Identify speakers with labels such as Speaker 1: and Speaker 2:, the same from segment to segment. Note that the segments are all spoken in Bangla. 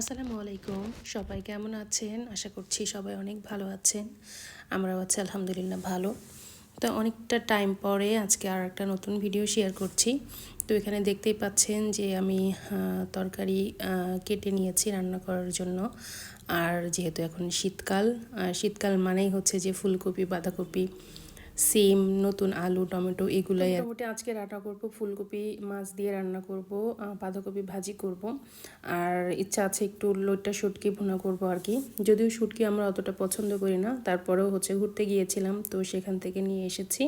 Speaker 1: আসসালামু আলাইকুম। সবাই কেমন আছেন? আশা করছি সবাই অনেক ভালো আছেন। আমরাও আছি, আলহামদুলিল্লাহ, ভালো। তো অনেকটা টাইম পরে আজকে আর একটা নতুন ভিডিও শেয়ার করছি। তো এখানে দেখতেই পাচ্ছেন যে আমি তরকারি কেটে নিয়েছি রান্না করার জন্য। আর যেহেতু এখন শীতকাল শীতকাল মানেই হচ্ছে যে ফুলকপি, বাঁধাকপি সিম নতুন আলু টমেটো এগুলাই মোটামুটি আজকে রান্না করব ফুলকপি মাছ দিয়ে রান্না করব বাঁধাকপি ভাজি করব। আর ইচ্ছা আছে একটু লোটটা শুটকি ভুনা করব আর কি। যদিও শুটকি আমরা অতটা পছন্দ করি না তারপরেও হচ্ছে ঘুরতে গিয়েছিলাম তো সেখান থেকে নিয়ে এসেছি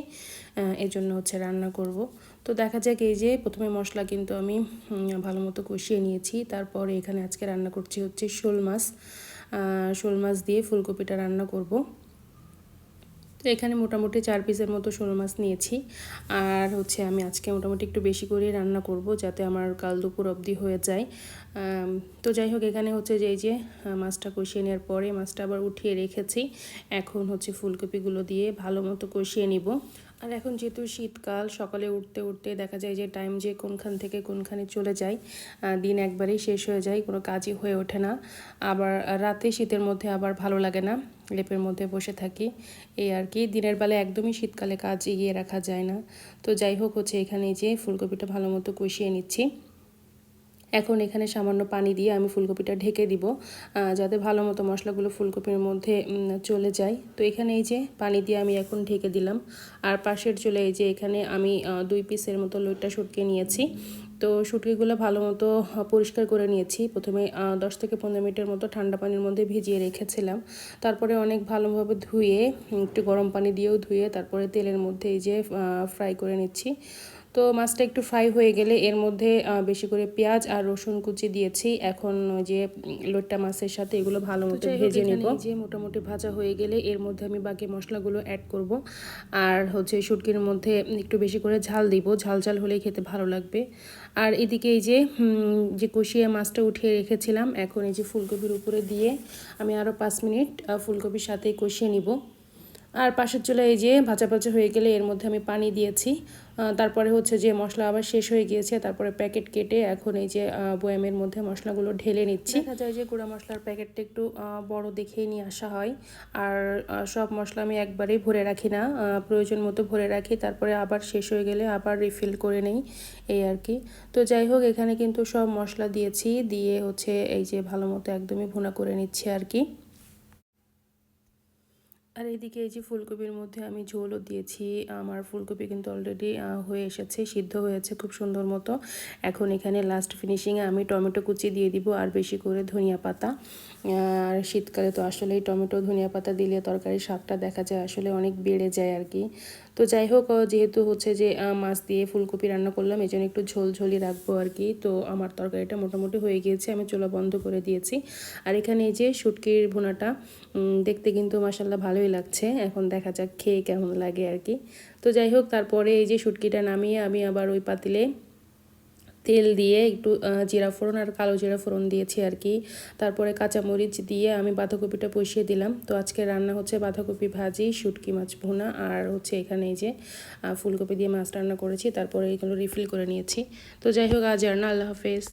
Speaker 1: আহ, এর জন্য হচ্ছে রান্না করব। তো দেখা যাক এই যে প্রথমে মশলা কিন্তু আমি ভালো মতো কষিয়ে নিয়েছি তারপরে এখানে আজকে রান্না করছি হচ্ছে শোল মাছ। শোল মাছ দিয়ে ফুলকপিটা রান্না করব। তো এখানে মোটামুটি চার পিসের মতো শোল মাছ নিয়েছি। আর হচ্ছে আমি আজকে মোটামুটি একটু বেশি করে রান্না করব যাতে আমার কাল দুপুর অবধি হয়ে যায়। তো যাই হোক, এখানে হচ্ছে যে এই যে মাছটা কষিয়ে নেওয়ার পরে মাছটা আবার উঠিয়ে রেখেছি। এখন হচ্ছে ফুলকপিগুলো দিয়ে ভালো মতো কষিয়ে নিব। আর এখন যেহেতু শীতকাল, সকালে উঠতে উঠতে দেখা যায় যে টাইম যে কোনখান থেকে কোনখানে চলে যায় দিন একবারেই শেষ হয়ে যায়, কোনো কাজই হয়ে ওঠে না। আবার রাতে শীতের মধ্যে আবার ভালো লাগে না, লেপের মধ্যে বসে থাকি, এই আর কি। দিনের বেলা একদমই শীতকালে কাজ এগিয়ে রাখা যায় না। তো যাই হোক হচ্ছে এখানে যে ফুলকপিটা ভালো মতো কষিয়ে নিচ্ছি। এখন এখানে সামান্য পানি দিয়ে আমি ফুলকপিটা ঢেকে দিব যাতে ভালো মতো মশলাগুলো ফুলকপির মধ্যে চলে যায়। তো এখানে এই যে পানি দিয়ে আমি এখন ঢেকে দিলাম। আর পাশের চলে এই যে এখানে আমি দুই পিসের মতো লইট্টা শুটকে নিয়েছি। তো শুটকিগুলো ভালো মতো পরিষ্কার করে নিয়েছি। প্রথমে দশ থেকে পনেরো মিনিটের মতো ঠান্ডা পানির মধ্যে ভিজিয়ে রেখেছিলাম। তারপরে অনেক ভালোভাবে ধুয়ে, একটু গরম পানি দিয়েও ধুয়ে, তারপরে তেলের মধ্যে এই যে ফ্রাই করে নিচ্ছি। তো মাছটা একটু ফ্রাই হয়ে গেলে এর মধ্যে বেশি করে পেঁয়াজ আর রসুন কুচি দিয়েছি। এখন ওই যে লোটটা মাছের সাথে এগুলো ভালো মতো ভেজে নেব। যে মোটামুটি ভাজা হয়ে গেলে এর মধ্যে আমি বাকি মশলাগুলো অ্যাড করব। আর হচ্ছে শুটকির মধ্যে একটু বেশি করে ঝাল দিব। ঝাল ঝাল হলেই খেতে ভালো লাগবে। আর এদিকে এই যে যে কষিয়ে মাছটা উঠিয়ে রেখেছিলাম এখন এই যে ফুলকপির উপরে দিয়ে আমি আরও পাঁচ মিনিট ফুলকপির সাথে কষিয়ে নিব। আর পাশের চুলা এই যে ভাজা ভাজা হয়ে গেলে এর মধ্যে আমি পানি দিয়েছি। তারপরে হচ্ছে যে মশলা আবার শেষ হয়ে গিয়েছে, তারপরে প্যাকেট কেটে এখন এই যে বয়ামের মধ্যে মশলাগুলো ঢেলে নিচ্ছি। দেখা যায় যে গুঁড়া মশলার প্যাকেটটা একটু বড় দেখেই নিয়ে আসা হয়। আর সব মশলা আমি একবারেই ভরে রাখি না প্রয়োজন মতো ভরে রাখি। তারপরে আবার শেষ হয়ে গেলে আবার রিফিল করে নেই, এই আর কি। তো যাই হোক, এখানে কিন্তু সব মশলা দিয়েছি, দিয়ে হচ্ছে এই যে ভালো মতো একদমই ভুনা করে নিচ্ছি আর কি। আর এদিকে এই যে ফুলকপির মধ্যে আমি ঝোলও দিয়েছি। আমার ফুলকপি কিন্তু অলরেডি হয়ে এসেছে, সিদ্ধ হয়েছে খুব সুন্দর মতো। এখন এখানে লাস্ট ফিনিশিংয়ে আমি টমেটো কুচি দিয়ে দিব আর বেশি করে ধনিয়া পাতা। আর শীতকালে তো আসলে টমেটো, ধনিয়া পাতা দিলে তরকারির স্বাদটা দেখা যায়, আসলে অনেক বেড়ে যায় আর কি। তো যাই হোক যেহেতু হচ্ছে যে মাছ দিয়ে ফুলকপি রান্না করলাম এই জন্য একটু ঝোল ঝোলই রাখব আর কি। তো আমার তরকারিটা মোটামুটি হয়ে গিয়েছে, আমি চুলা বন্ধ করে দিয়েছি। আর এখানে এই যে শুটকির ভুনাটা দেখতে কিন্তু মাসাল্লাহ ভালোই লাগছে। এখন দেখা যাক খেয়ে কেমন লাগে আর কি। তো যাই হোক, তারপরে এই যে শুটকিটা নামিয়ে আমি আবার ওই পাতিলে তেল দিয়ে একটু জিরা ফোড়ন আর কালো জিরা ফোড়ন দিয়েছি আর কি। তারপরে কাঁচামরিচ দিয়ে আমি বাঁধাকপিটা বসিয়ে দিলাম। তো আজকে রান্না হচ্ছে বাঁধাকপি ভাজি, শুটকি মাছ ভুনা আর হচ্ছে এখানে এই যে ফুলকপি দিয়ে মাছ রান্না করেছি। তারপরে এগুলো রিফিল করে নিয়েছি। তো যাই হোক, আজ আর না, আল্লাহ হাফেজ।